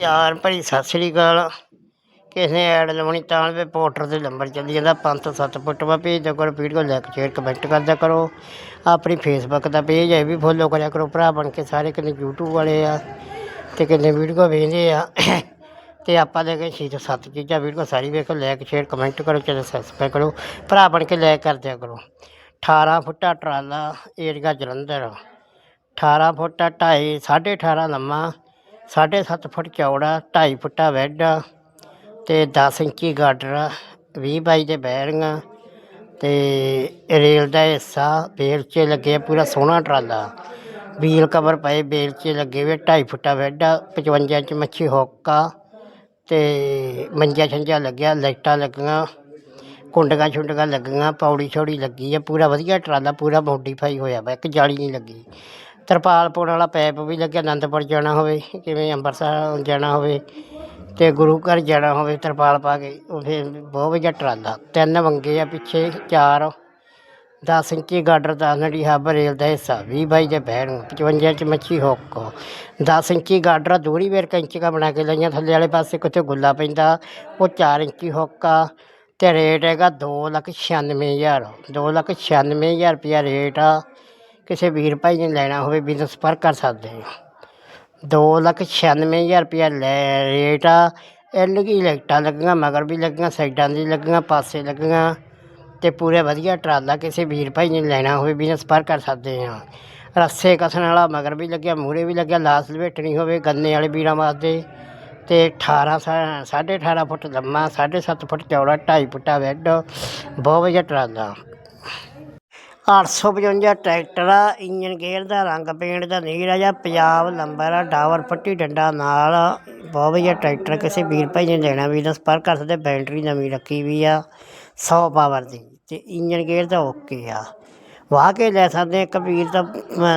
ਯਾਰ ਭਾਈ, ਸਤਿ ਸ੍ਰੀ ਅਕਾਲ। ਕਿਸੇ ਨੇ ਐਡ ਲਵਾਉਣੀ ਤਾਂ ਵੀ ਪੋਰਟਰ ਦੇ ਨੰਬਰ ਚੱਲੀ ਜਾਂਦਾ। 507 ਫੁੱਟ ਵਾ ਭੇਜ ਦਿਆ ਕਰੋ ਵੀਡੀਓ ਲਾਈਕ ਸ਼ੇਅਰ ਕਮੈਂਟ ਕਰਦਿਆ ਕਰੋ ਆਪਣੀ ਫੇਸਬੁੱਕ ਦਾ ਪੇਜ ਹੈ, ਇਹ ਵੀ ਫੋਲੋ ਕਰਿਆ ਕਰੋ। ਭਰਾ ਬਣ ਕੇ ਸਾਰੇ ਕਿੰਨੇ YouTube ਵਾਲੇ ਆ ਤੇ ਕਿੰਨੇ ਵੀਡੀਓ ਵੇਖਦੇ ਆ। ਤੇ ਆਪਾਂ ਦੇ ਕੇ ਛੇ ਤੋਂ ਸੱਤ ਚੀਜ਼ਾਂ ਵੀਡੀਓ ਸਾਰੀ ਵੇਖੋ ਲਾਈਕ ਸ਼ੇਅਰ ਕਮੈਂਟ ਕਰੋ, ਚੈਨਲ ਸਬਸਕ੍ਰਾਈਬ ਕਰੋ। ਭਰਾ ਬਣ ਕੇ ਲਾਈਕ ਕਰਦਿਆ ਕਰੋ। 18 ਫੁੱਟਾ ਟਰਾਲਾ ਏਰੀਆ ਜਲੰਧਰ। 18 ਫੁੱਟ ਢਾਈ, ਸਾਢੇ 18 ਲੰਮਾ। ਸਾਢੇ ਸੱਤ ਫੁੱਟ ਚੌੜਾ, ਢਾਈ ਫੁੱਟਾ ਬੈੱਡ ਤੇ 10 ਇੰਚੀ ਗਾਡਰ 20 ਬਾਈ ਦੇ ਬੈਰਿੰਗ ਤੇ ਰੇਲ ਦਾ ਹਿੱਸਾ ਬੇਲ 'ਚ ਲੱਗੇ ਪੂਰਾ ਸੋਹਣਾ ਟਰਾਲਾ। ਵੀਲ ਕਵਰ ਪਏ ਬੇਲ 'ਚ ਲੱਗੇ ਹੋਏ, ਢਾਈ ਫੁੱਟਾ ਬੈੱਡ 55 ਇੰਚ ਮੱਛੀ ਹੋਕਾ ਤੇ ਮੰਜਾ ਛੰਜਾ ਲੱਗਿਆ, ਲਾਈਟਾਂ ਲੱਗੀਆਂ ਕੁੰਡਗਾ ਛੁੰਡਗਾ ਲੱਗੀਆਂ, ਪੌੜੀ ਛੌੜੀ ਲੱਗੀ ਆ, ਪੂਰਾ ਵਧੀਆ ਟਰਾਲਾ, ਪੂਰਾ ਮੋਡੀਫਾਈ ਹੋਇਆ ਵਾ, ਇੱਕ ਜਾਲੀ ਨਹੀਂ ਲੱਗੀ। ਤਰਪਾਲ ਪਾਉਣ ਵਾਲਾ ਪੈਪ ਵੀ ਲੱਗਿਆ, ਅਨੰਦਪੁਰ ਜਾਣਾ ਹੋਵੇ, ਕਿਵੇਂ ਅੰਮ੍ਰਿਤਸਰ ਜਾਣਾ ਹੋਵੇ ਅਤੇ ਗੁਰੂ ਘਰ ਜਾਣਾ ਹੋਵੇ ਤਰਪਾਲ ਪਾ ਕੇ, ਉੱਥੇ ਬਹੁਤ ਵਧੀਆ ਟਰਾਲਾ, ਤਿੰਨ ਵੰਗੇ ਆ ਪਿੱਛੇ, ਚਾਰ, ਦਸ ਇੰਚੀ ਗਾਡਰ ਦਾ ਨੜੀ ਹੱਬ ਰੇਲ ਦਾ ਹਿੱਸਾ, ਵੀਹ ਬਾਈ ਦੇ ਬਹਿਣ 55 ਇੰਚ ਮੱਛੀ ਹੁੱਕ 10 ਇੰਚੀ ਗਾਡਰ, ਦੂਰੀ ਵੇਰ ਇੰਚ ਬਣਾ ਕੇ ਲਈਆਂ, ਥੱਲੇ ਵਾਲੇ ਪਾਸੇ ਕਿਤੇ ਗੁੱਲਾ ਪੈਂਦਾ, ਉਹ 4 ਇੰਚੀ ਹੁੱਕ ਆ, ਤੇ ਰੇਟ ਹੈਗਾ ਦੋ ਲੱਖ ਛਿਆਨਵੇਂ ਹਜ਼ਾਰ, ਦੋ ਲੱਖ ਛਿਆਨਵੇਂ ਹਜ਼ਾਰ ਰੁਪਇਆ ਰੇਟ ਆ ਕਿਸੇ ਵੀਰ ਭਾਈ ਨੇ ਲੈਣਾ ਹੋਵੇ ਬਿਜ਼ਨਸ ਪਰ ਕਰ ਸਕਦੇ ਹੋ। ਦੋ ਲੱਖ ਛਿਆਨਵੇਂ ਹਜ਼ਾਰ ਰੁਪਇਆ ਲੈ, ਰੇਟ ਆ ਐਲਗੀ ਲਾਈਟਾਂ ਲੱਗੀਆਂ, ਮਗਰ ਵੀ ਲੱਗੀਆਂ, ਸਾਈਡਾਂ ਦੀ ਲੱਗੀਆਂ, ਪਾਸੇ ਲੱਗੀਆਂ। ਅਤੇ ਪੂਰੇ ਵਧੀਆ ਟਰਾਲਾ ਕਿਸੇ ਵੀਰ ਭਾਈ ਨੇ ਲੈਣਾ ਹੋਵੇ ਬਿਜ਼ਨਸ ਪਰ ਕਰ ਸਕਦੇ ਹਾਂ। ਰੱਸੇ ਕਸਣ ਵਾਲਾ ਮਗਰ ਵੀ ਲੱਗਿਆ, ਮੂਹਰੇ ਵੀ ਲੱਗਿਆ, ਲਾਸ ਲਵੇਟਣੀ ਹੋਵੇ, ਗੰਨੇ ਵਾਲੇ ਵੀਰਾਂ ਵਾਸਤੇ। ਤੇ 18 ਸਾ- ਸਾਢੇ 18 ਫੁੱਟ ਲੰਮਾ, ਸਾਢੇ ਸੱਤ ਫੁੱਟ ਚੌੜਾ 2.5 ਫੁੱਟਾ ਬੈੱਡ ਬਹੁਤ ਵਧੀਆ ਟਰਾਲਾ। 855 ਟਰੈਕਟਰ ਆ ਇੰਜਨ ਗੇਅਰ ਦਾ ਰੰਗ ਪੇਂਟ ਦਾ ਨੀਰਾ ਜਾਂ ਪੰਜਾਬ ਨੰਬਰ ਆ ਡਾਵਰ ਫੱਟੀ ਡੰਡਾ ਨਾਲ ਬਹੁਤ ਵਧੀਆ ਟਰੈਕਟਰ, ਕਿਸੇ ਵੀਰ ਭਾਈ ਨੇ ਲੈਣਾ ਵੀ, ਤਾਂ ਸੰਪਰਕ ਕਰ ਸਕਦੇ, ਬੈਟਰੀ ਨਵੀਂ ਰੱਖੀ ਵੀ ਆ 100 ਪਾਵਰ ਦੀ, ਤੇ ਇੰਜਨ ਗੇਅਰ ਦਾ ਓਕੇ ਆ। ਵਾਹ ਕੇ ਲੈ ਸਕਦੇ ਇੱਕ ਵੀਰ ਦਾ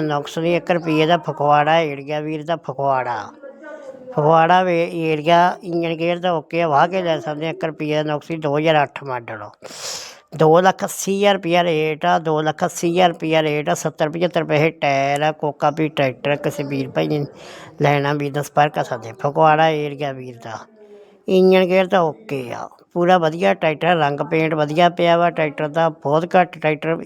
ਨੁਕਸ ਨਹੀਂ 1 ਰੁਪਏ ਦਾ ਫਕਵਾੜਾ ਏੜੀਆ ਵੀਰ ਦਾ ਫਕਵਾੜਾ ਫਗਵਾੜਾ ਵੇ ਏਰੀਆ ਇੰਜਨ ਗੇਅਰ ਦਾ ਓਕੇ ਆ, ਵਾਹ ਕੇ ਲੈ ਸਕਦੇ ਆ 1 ਰੁਪਏ ਦਾ ਨੁਕਸੀ 2008 ਮਾਡਲ ਦੋ ਲੱਖ ਅੱਸੀ ਹਜ਼ਾਰ ਰੁਪਈਆ ਰੇਟ ਆ, ਦੋ ਲੱਖ ਅੱਸੀ ਹਜ਼ਾਰ ਰੁਪਈਆ ਰੇਟ ਆ 70 75 ਰੁਪਏ ਟਾਇਰ ਆ, ਕੋਕਾ ਵੀ ਟਰੈਕਟਰ ਕਿਸੇ ਵੀਰ ਭਾਈ ਨੇ ਲੈਣਾ ਵੀ ਦਾ ਸੰਪਰਕ ਕਰ ਸਕਦੇ ਫਗਵਾੜਾ ਏਰੀਆ ਵੀਰ ਦਾ। ਇੰਜਨ ਗੇਅਰ ਤਾਂ ਓਕੇ ਆ, ਪੂਰਾ ਵਧੀਆ ਟਰੈਕਟਰ ਰੰਗ ਪੇਂਟ ਵਧੀਆ ਪਿਆ ਵਾ ਟਰੈਕਟਰ ਦਾ ਬਹੁਤ ਘੱਟ ਟਰੈਕਟਰ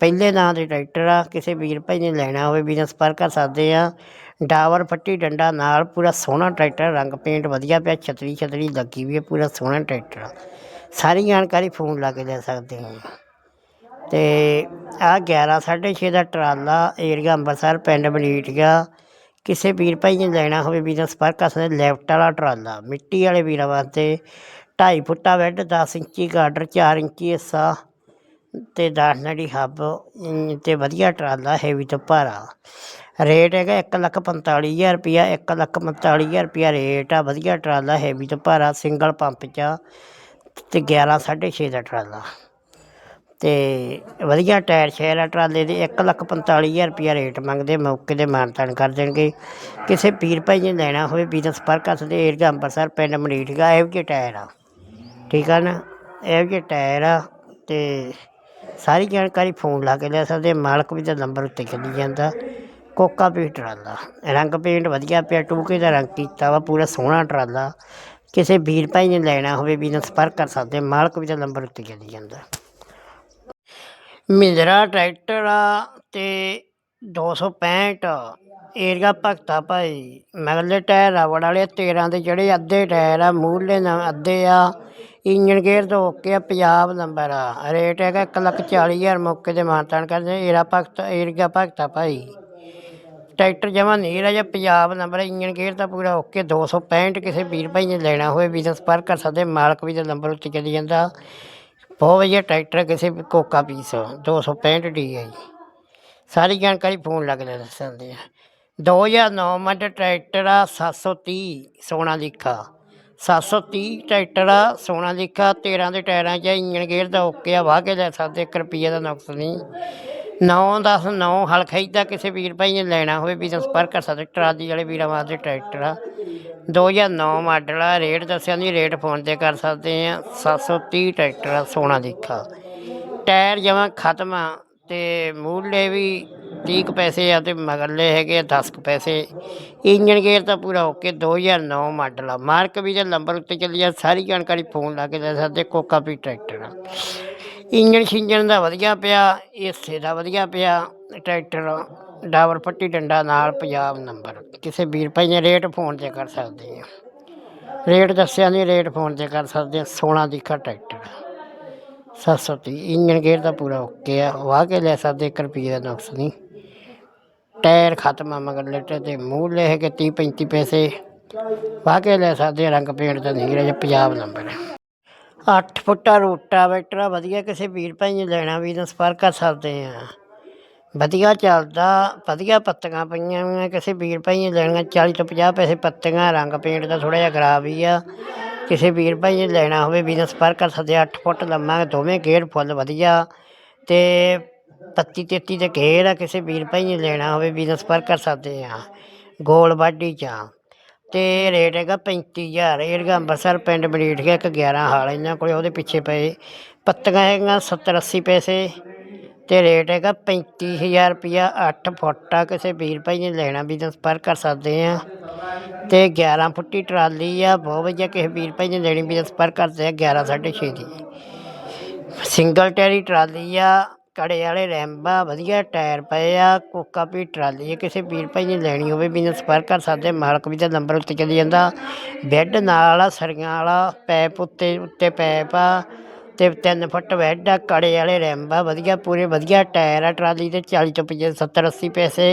ਪਹਿਲੇ ਨਾਂ ਦੇ ਟਰੈਕਟਰ ਆ, ਕਿਸੇ ਵੀਰ ਭਾਈ ਨੇ ਲੈਣਾ ਹੋਵੇ ਬਿਜ਼ਨਸ ਸੰਪਰਕ ਕਰ ਸਕਦੇ ਆ। ਡਾਵਰ ਫੱਟੀ ਡੰਡਾ ਨਾਲ ਪੂਰਾ ਸੋਹਣਾ ਟਰੈਕਟਰ ਰੰਗ ਪੇਂਟ ਵਧੀਆ ਪਿਆ ਛਤਰੀ ਛਤਰੀ ਲੱਗੀ ਵੀ ਹੈ ਪੂਰਾ ਸੋਹਣਾ ਟਰੈਕਟਰ ਆ। ਸਾਰੀ ਜਾਣਕਾਰੀ ਫੋਨ ਲਾ ਕੇ ਲੈ ਸਕਦੇ ਹੋ। ਤੇ ਆ 11 6.5 ਦਾ ਟਰਾਲਾ ਏਰੀਆ ਅੰਮ੍ਰਿਤਸਰ ਪਿੰਡ ਬਲੀਟੀਆ ਕਿਸੇ ਵੀਰ ਭਾਈ ਨੇ ਲੈਣਾ ਹੋਵੇ ਬਿਜ਼ਨਸ ਸੰਪਰਕ ਕਰ ਸਕਦੇ ਲੈਫਟ ਵਾਲਾ ਟਰਾਲਾ ਮਿੱਟੀ ਵਾਲੇ ਵੀਰਾਂ ਵਾਸਤੇ। 2.5 ਫੁੱਟਾ ਬੈੱਡ 10 ਇੰਚੀ ਗਾਡਰ 4 ਇੰਚੀ ਹਿੱਸਾ ਤੇ 10 ਨੜੀ ਹੱਬ ਅਮ, ਤੇ ਵਧੀਆ ਟਰਾਲਾ ਹੈਵੀ ਤੋਂ ਭਾਰਾ। ਰੇਟ ਹੈਗਾ ਇੱਕ ਲੱਖ ਪੰਤਾਲੀ ਹਜ਼ਾਰ ਰੁਪਇਆ ਇੱਕ ਲੱਖ ਪੰਤਾਲੀ ਹਜ਼ਾਰ ਰੁਪਇਆ ਰੇਟ ਆ। ਵਧੀਆ ਟਰਾਲਾ ਹੈਵੀ ਤੋਂ ਭਾਰਾ ਸਿੰਗਲ ਪੰਪ 'ਚ ਆ। ਤੇ 11 6.5 ਦਾ ਟਰਾਲਾ। ਤੇ ਵਧੀਆ ਟਾਇਰ ਸ਼ੇਅਰ ਆ ਟਰਾਲੇ ਦੇ, ਇੱਕ ਲੱਖ ਪੰਤਾਲੀ ਹਜ਼ਾਰ ਰੁਪਇਆ ਰੇਟ ਮੰਗਦੇ, ਮੌਕੇ ਦੇ ਮਾਨਤਾਨ ਕਰ ਦੇਣਗੇ। ਕਿਸੇ ਪੀਰ ਭਾਈ ਨੇ ਲੈਣਾ ਹੋਵੇ ਬਿਜ਼ਨਸ ਪਰ ਕਰਦੇ ਏਰੀਆ ਅੰਬਰਸਰ ਪਿੰਡ ਮਰੀਠਗਾ ਇਹੋ ਜਿਹੇ ਟਾਇਰ ਆ। ਠੀਕ ਆ ਨਾ? ਇਹੋ ਜਿਹੇ ਟਾਇਰ ਆ ਤੇ ਸਾਰੀ ਜਾਣਕਾਰੀ ਫੋਨ ਲਾ ਕੇ ਲੈ ਸਕਦੇ, ਮਾਲਕ ਵੀ ਦਾ ਨੰਬਰ ਉੱਤੇ ਚੱਲੀ ਜਾਂਦਾ। ਕੋਕਾ ਵੀ ਟਰਾਲਾ, ਰੰਗ ਪੇਂਟ ਵਧੀਆ ਪਿਆ, ਟੂਕੇ ਦਾ ਰੰਗ ਕੀਤਾ ਵਾ, ਪੂਰਾ ਸੋਹਣਾ ਟਰਾਲਾ। ਕਿਸੇ ਵੀਰ ਭਾਈ ਨੇ ਲੈਣਾ ਹੋਵੇ ਬਿਜ਼ਨਸ ਸੰਪਰਕ ਕਰ ਸਕਦੇ ਮਾਲਕ ਵੀ ਦਾ ਨੰਬਰ ਉੱਤੇ ਚੱਲੀ ਜਾਂਦਾ। ਮਹਿੰਦਰਾ ਟਰੈਕਟਰ ਆ ਤੇ 265 ਏਰੀਆ ਭਗਤਾ ਭਾਈ। ਮਗਲੇ ਟਾਇਰ ਰਵੜ ਵਾਲੇ 13 ਦੇ ਜਿਹੜੇ ਅੱਧੇ ਟਾਇਰ ਆ ਮੂਹਲੇ ਨਾ, ਅੱਧੇ ਆ। ਇੰਜਨ ਗੇਅਰ ਤੋਂ ਓਕੇ ਆ, ਪੰਜਾਬ ਨੰਬਰ ਆ। ਰੇਟ ਹੈਗਾ ਇੱਕ ਲੱਖ ਚਾਲੀ ਹਜ਼ਾਰ ਮੌਕੇ ਤੇ ਮਾਨਤਾਨ ਕਰਦੇ ਏਰਾ ਭਗਤਾ, ਏਰੀਆ ਭਗਤਾ ਭਾਈ। ਟਰੈਕਟਰ ਜਮਾ ਹੈ ਜਾਂ ਪੰਜਾਬ ਨੰਬਰ ਹੈ, ਇੰਜਨ ਗੇਅਰ ਦਾ ਪੂਰਾ ਓਕੇ 265 ਕਿਸੇ ਵੀਰ ਭਾਈ ਨੇ ਲੈਣਾ ਹੋਵੇ ਬਿਜ਼ਨਸ ਸੰਪਰਕ ਕਰ ਸਕਦੇ ਮਾਲਕ ਵੀ ਦਾ ਨੰਬਰ ਉੱਤੇ ਚਲੀ ਜਾਂਦਾ। ਬਹੁਤ ਵਧੀਆ ਟਰੈਕਟਰ ਹੈ, ਕਿਸੇ ਵੀ ਕੋਕਾ ਪੀਸ 265 ਡੀ ਹੈ ਜੀ ਸਾਰੀ ਜਾਣਕਾਰੀ ਫੋਨ ਲੱਗਦਾ ਲੈ ਸਕਦੇ ਆ 2009 ਮਾਡਲ ਟਰੈਕਟਰ ਆ 730 ਸੋਨਾ ਲਿਖਾ। 730 ਟਰੈਕਟਰ ਆ ਸੋਨਾ ਲਿਖਾ 13 ਦੇ ਟਾਇਰਾਂ 'ਚ ਆ, ਇੰਜਨ ਗੇਅਰ ਦਾ ਓਕੇ ਆ ਵਾਹ ਕੇ ਲੈ ਸਕਦੇ 1 ਰੁਪਈਏ ਦਾ ਨੁਕਸ ਨਹੀਂ। 9 10 9 ਹਲ ਖਰੀਦਾ ਕਿਸੇ ਵੀਰ ਭਾਈ ਨੇ ਲੈਣਾ ਹੋਵੇ ਵੀ ਸੰਪਰਕ ਕਰ ਸਕਦੇ, ਟਰਾਲੀ ਵਾਲੇ ਵੀਰਾਂ ਵਾਸਤੇ ਟਰੈਕਟਰ ਆ। 2009 ਮਾਡਲ ਆ, ਰੇਟ ਦੱਸਿਆ ਨਹੀਂ, ਰੇਟ ਫੋਨ ਤੇ ਕਰ ਸਕਦੇ ਆ 730 ਟਰੈਕਟਰ ਆ, ਸੋਨਾ ਦੇਖਾ। ਟਾਇਰ ਜਮਾਂ ਖਤਮ ਆ ਤੇ ਮੂਹਰਲੇ ਵੀ 30 ਕੁ ਪੈਸੇ ਆ ਤੇ ਮਗਰਲੇ ਹੈਗੇ ਆ 10 ਕੁ ਪੈਸੇ। ਇੰਜਨ ਗੇਅਰ ਤਾਂ ਪੂਰਾ ਓਕੇ 2009 ਮਾਡਲ ਆ। ਮਾਰਕ ਵੀ ਦੇ ਨੰਬਰ ਉੱਤੇ ਚੱਲੀ ਆ, ਸਾਰੀ ਜਾਣਕਾਰੀ ਫੋਨ ਲਾ ਕੇ ਲੈ ਸਕਦੇ, ਕੋਕਾ ਵੀ ਟਰੈਕਟਰ ਆ। ਇੰਜਣ ਛਿੰਜਣ ਦਾ ਵਧੀਆ ਪਿਆ ਹਿੱਸੇ ਦਾ ਵਧੀਆ ਪਿਆ, ਟਰੈਕਟਰ ਡਾਵਰ ਪੱਟੀ ਡੰਡਾ ਨਾਲ ਪੰਜਾਬ ਨੰਬਰ। ਕਿਸੇ ਵੀਰ ਭਾਈ ਨੇ ਰੇਟ ਫੋਨ ਤੇ ਕਰ ਸਕਦੇ ਆ। ਰੇਟ ਦੱਸਿਆ ਨਹੀਂ, ਰੇਟ ਫੋਨ ਤੇ ਕਰ ਸਕਦੇ ਆ। 16 ਦੀ ਟਰੈਕਟਰ। 730 ਇੰਜਨ ਗੇਅਰ ਦਾ ਪੂਰਾ ਓਕੇ ਆ। ਵਾਹ ਕੇ ਲੈ ਸਕਦੇ 1 ਰੁਪਈਏ ਦਾ ਨੁਕਸ ਨਹੀਂ। ਟਾਇਰ ਖਤਮ ਆ, ਮਗਰ ਲੈਟਰ ਤੇ ਮੂੰਹ ਲੈ ਕੇ 30 35 ਪੈਸੇ। ਵਾਹ ਕੇ ਲੈ ਸਕਦੇ ਰੰਗ ਪੇਂਟ ਦਾ ਨਹੀਂ ਰਿਹਾ, ਪੰਜਾਬ ਨੰਬਰ। 8 ਫੁੱਟਾ ਰੋਟਾ ਵੈਟਰਾ ਵਧੀਆ ਕਿਸੇ ਵੀਰ ਭਾਈ ਨੇ ਲੈਣਾ ਵੀ, ਤਾਂ ਸੰਪਰਕ ਕਰ ਸਕਦੇ ਆ। ਵਧੀਆ ਚੱਲਦਾ, ਵਧੀਆ ਪੱਤੀਆਂ ਪਈਆਂ ਹੋਈਆਂ, ਕਿਸੇ ਵੀਰ ਭਾਈ ਨੇ ਲੈਣੀਆਂ 40 ਤੋਂ 50 ਪੈਸੇ ਪੱਤੀਆਂ, ਰੰਗ ਪੇਂਟ ਦਾ ਥੋੜਾ ਜਿਹਾ ਖਰਾਬ ਹੀ ਆ। ਕਿਸੇ ਵੀਰ ਭਾਈ ਨੇ ਲੈਣਾ ਹੋਵੇ, ਵੀ ਤਾਂ ਸੰਪਰਕ ਕਰ ਸਕਦੇ 8 ਫੁੱਟ ਲੰਮਾ ਦੋਵੇਂ ਗੇੜ ਫੁੱਲ ਵਧੀਆ। ਤੇ 25 33 ਦੇ ਘੇਰ ਆ, ਕਿਸੇ ਵੀਰ ਭਾਈ ਨੇ ਲੈਣਾ ਹੋਵੇ, ਵੀ ਤਾਂ ਸੰਪਰਕ ਕਰ ਸਕਦੇ ਆ। ਗੋਲ ਵਾਢੀ ਚ ਤੇ ਰੇਟ ਹੈਗਾ 35000 ਏਰਗਾ ਅੰਮ੍ਰਿਤਸਰ ਪਿੰਡ ਬਰੀਠ ਇੱਕ 11 ਹਾਲ ਇਹਨਾਂ ਕੋਲੇ, ਉਹਦੇ ਪਿੱਛੇ ਪਏ। ਪੱਤੀਆਂ ਹੈਗੀਆਂ 70 80 ਪੈਸੇ ਤੇ ਰੇਟ ਹੈਗਾ 35000 ਰੁਪਿਆ 8 ਫੁੱਟ ਆ। ਕਿਸੇ ਵੀਰ ਭਾਈ ਨੇ ਲੈਣਾ ਵੀ ਤਾਂ ਸੰਪਰਕ ਕਰ ਸਕਦੇ ਆ। ਤੇ 11 ਫੁੱਟੀ ਟਰਾਲੀ ਆ, ਬਹੁਤ ਵਧੀਆ। ਕਿਸੇ ਵੀਰ ਭਾਈ ਨੇ ਲੈਣੀ ਵੀ ਤਾਂ ਸੰਪਰਕ ਕਰਦੇ ਆ 11 6.5 ਦੀ। ਸਿੰਗਲ ਟੈਰੀ ਟਰਾਲੀ ਆ ਕੜੇ ਵਾਲੇ ਰੈਂਬ ਆ ਵਧੀਆ ਟਾਇਰ ਪਏ ਆ, ਕੋਕਾ ਵੀ ਟਰਾਲੀ ਹੈ ਕਿਸੇ ਵੀਰ ਭਾਈ ਨੇ ਲੈਣੀ ਹੋਵੇ, ਵੀ ਸੰਪਰਕ ਕਰ ਸਕਦੇ ਮਾਲਕ ਵੀ ਦਾ ਨੰਬਰ ਉੱਤੇ ਚੱਲੀ ਜਾਂਦਾ। ਬੈੱਡ ਨਾਲ ਆ, ਸਰੀਆਂ ਵਾਲਾ, ਪੈਪ ਉੱਤੇ ਉੱਤੇ ਪੈਪ ਆ, ਤੇ 3 ਫੁੱਟ ਬੈੱਡ ਆ, ਕੜੇ ਵਾਲੇ ਰੈਂਬ ਆ ਵਧੀਆ, ਪੂਰੇ ਵਧੀਆ ਟਾਇਰ ਆ, ਟਰਾਲੀ ਦੇ 40 ਤੋਂ 50 70 80 ਪੈਸੇ।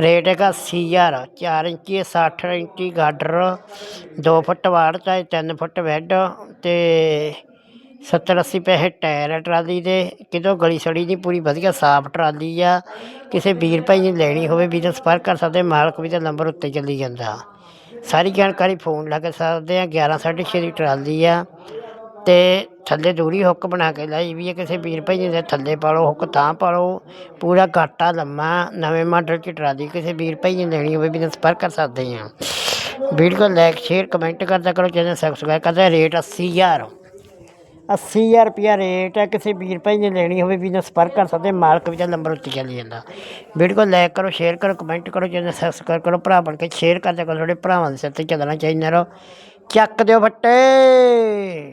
ਰੇਟ ਹੈਗਾ 80000 4 ਇੰਚੀ 60 ਇੰਚੀ ਗਾਡਰ 2 ਫੁੱਟ ਵਾੜ ਚਾਹੇ 3 ਫੁੱਟ ਬੈੱਡ, ਤੇ 70 80 ਪੈਸੇ ਟਾਇਰ ਆ ਟਰਾਲੀ ਦੇ, ਕਿਤੋਂ ਗਲੀ ਸੜੀ ਦੀ ਪੂਰੀ ਵਧੀਆ ਸਾਫ਼ ਟਰਾਲੀ ਆ, ਕਿਸੇ ਵੀਰ ਭਾਈ ਨੇ ਲੈਣੀ ਹੋਵੇ ਵੀ ਤਾਂ ਸੰਪਰਕ ਕਰ ਸਕਦੇ, ਮਾਲਕ ਵੀ ਦਾ ਨੰਬਰ ਉੱਤੇ ਚੱਲੀ ਜਾਂਦਾ। ਸਾਰੀ ਜਾਣਕਾਰੀ ਫੋਨ ਲਾ ਕੇ ਸਕਦੇ ਆ 11 6.5 ਦੀ ਟਰਾਲੀ ਆ, ਤੇ ਥੱਲੇ ਦੂਰੀ ਹੁੱਕ ਬਣਾ ਕੇ ਲਾਈ ਵੀ ਹੈ ਕਿਸੇ ਵੀਰ ਭਾਈ ਦੇ ਥੱਲੇ ਪਾ ਲਓ ਹੁੱਕ ਤਾਂ ਪਾ ਲਓ ਪੂਰਾ ਘਾਟਾ ਲੰਮਾ, ਨਵੇਂ ਮਾਡਲ ਚ ਟਰਾਲੀ ਕਿਸੇ ਵੀਰ ਭਾਈ ਨੇ ਲੈਣੀ ਹੋਵੇ ਵੀ ਤਾਂ ਸੰਪਰਕ ਕਰ ਸਕਦੇ ਆ। ਵੀਡੀਓ ਲਾਈਕ, ਸ਼ੇਅਰ, ਕਮੈਂਟ ਕਰਦਾ ਕਰੋ, ਚੈਨਲ ਸਬਸਕ੍ਰਾਈਬ ਕਰਦਾ, ਰੇਟ 80000 80000 ਰੁਪਿਆ ਰੇਟ ਹੈ, ਕਿਸੇ ਵੀਰ ਭਾਈ ਨੇ ਲੈਣੀ ਹੋਵੇ ਵੀ ਨਾ ਸੰਪਰਕ ਕਰ ਸਕਦੇ, ਮਾਲਕ ਵੀ ਦਾ ਨੰਬਰ ਉੱਤੇ ਚੱਲ ਜਾਂਦਾ। ਵੀਡੀਓ ਲਾਈਕ ਕਰੋ ਸ਼ੇਅਰ ਕਰੋ ਕਮੈਂਟ ਕਰੋ, ਚੈਨਲ ਸਬਸਕ੍ਰਾਈਬ ਕਰੋ, ਭਰਾ ਬਣ ਕੇ ਸ਼ੇਅਰ ਕਰਦੇ ਕਰੋ, ਤੁਹਾਡੇ ਭਰਾਵਾਂ ਦੇ ਸਿਰ ਤੇ ਚੱਲਣਾ ਚਾਹੀਦਾ ਰਹੋ ਚੱਕ ਦਿਓ ਫੱਟੇ!